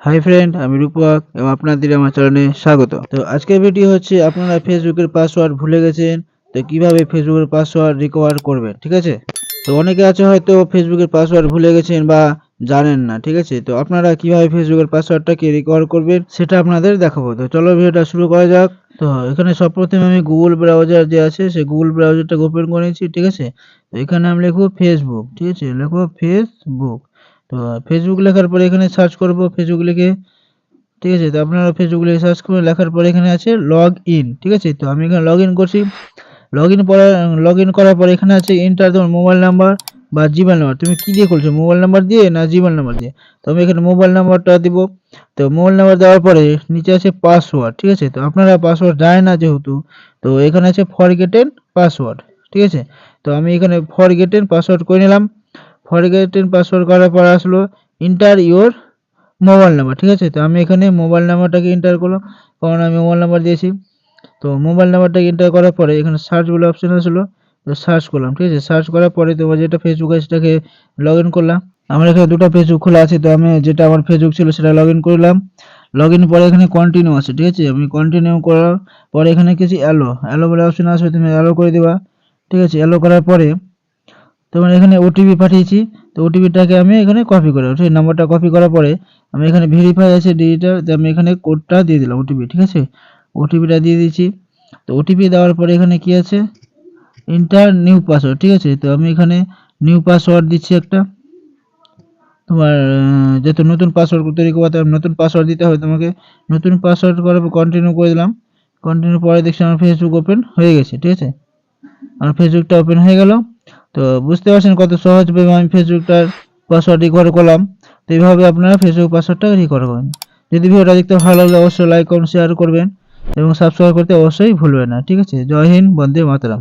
Hi friend আমি রূপক, এবং আপনাদের আমার চ্যানেলে স্বাগত। তো আজকের ভিডিও হচ্ছে, আপনারা ফেসবুকের পাসওয়ার্ড ভুলে গেছেন, তো কীভাবে ফেসবুকের পাসওয়ার্ড রিকভার করবেন, ঠিক আছে? তো অনেকে আছে হয়তো ফেসবুকের পাসওয়ার্ড ভুলে গেছেন বা জানেন না, ঠিক আছে? তো আপনারা কীভাবে ফেসবুকের পাসওয়ার্ডটাকে রিকভার করবেন, সেটা আপনাদের দেখাবো। তো চলো ভিডিওটা শুরু করা যাক। তো এখানে সর্বপ্রথমে আমি গুগল ব্রাউজার যে আছে সেই গুগল ব্রাউজারটাকে ওপেন করে নিচ্ছি ঠিক আছে? তো এখানে আমি লিখব ফেসবুক ঠিক আছে? লিখব ফেসবুক তো ফেসবুক লেখার পরে এখানে সার্চ করব ফেসবুক লিখে, ঠিক আছে? তো আপনারা ফেসবুক লিখে সার্চ করে লেখার পরে এখানে আছে লগ ইন ঠিক আছে? তো আমি এখানে লগ ইন করছি। লগ ইন করার লগ ইন করার পরে এখানে আছে এন্টার তোমার মোবাইল নাম্বার বা জিমেল নাম্বার তুমি কি দিয়ে করছ মোবাইল নাম্বার দিয়ে না জিমেল নাম্বার দিয়ে? তো আমি এখানে মোবাইল নাম্বারটা দিব। তো মোবাইল নাম্বার দেওয়ার পরে নিচে আছে পাসওয়ার্ড ঠিক আছে? তো আপনারা পাসওয়ার্ড যায় না যেহেতু, তো এখানে আছে ফরগেটেন পাসওয়ার্ড ঠিক আছে? তো আমি এখানে ফরগেটেন পাসওয়ার্ড করে নিলাম। ফরগেটেন পাসওয়ার্ড করার পর আসলো ইন্টার ইওর মোবাইল নাম্বার ঠিক আছে? তো আমি এখানে মোবাইল নাম্বারটাকে এন্টার করলাম, কারণ আমি মোবাইল নাম্বার দিয়েছি। তো মোবাইল নাম্বারটাকে এন্টার করার পরে এখানে সার্চ বলে অপশন আসলো, তো সার্চ করলাম, ঠিক আছে? সার্চ করার পরে তোমার যেটা ফেসবুক আছে সেটাকে লগ ইন করলাম। আমার এখানে দুটো ফেসবুক খোলা আছে, তো আমি যেটা আমার ফেসবুক ছিল সেটা লগ ইন করলাম। লগ ইন পরে এখানে কন্টিনিউ আছে, ঠিক আছে? আমি কন্টিনিউ করার পরে এখানে কিছু অ্যালো অ্যালো বলে অপশন আসবে, তুমি অ্যালো করে দিবা, ঠিক আছে? অ্যালো করার পরে তোমার এখানে ওটিপি পাঠিয়েছি। তো ওটিপিটাকে আমি এখানে কপি করে ঠিক নাম্বারটা কপি করার পরে আমি এখানে ভেরিফাই আছে ডিজিটাল তো আমি এখানে কোডটা দিয়ে দিলাম ওটিপি ঠিক আছে? ওটিপিটা দিয়ে দিয়েছি। তো ওটিপি দেওয়ার পরে এখানে কি আছে? ইন্টার নিউ পাসওয়ার্ড ঠিক আছে? তো আমি এখানে নিউ পাসওয়ার্ড দিচ্ছি একটা। তোমার যেহেতু নতুন পাসওয়ার্ড তৈরি করতে হবে নতুন পাসওয়ার্ড দিতে হবে তোমাকে। নতুন পাসওয়ার্ড করার পর কন্টিনিউ করে দিলাম। কন্টিনিউ পরে দেখছি আমার ফেসবুক ওপেন হয়ে গেছে, ঠিক আছে? আমার ফেসবুকটা ওপেন হয়ে গেল। তো বুঝতে পারছেন কত সহজভাবে আমি ফেসবুকটার পাসওয়ার্ড রিকভার করলাম। তো এইভাবে আপনারা ফেসবুক পাসওয়ার্ডটা রিকভার করবেন। যদি ভিডিওটা দেখতে ভালো লাগলে অবশ্যই লাইক কমেন্ট শেয়ার করবেন এবং সাবস্ক্রাইব করতে অবশ্যই ভুলবেন না। ঠিক আছে? জয় হিন্দ, বন্দে মাতরম।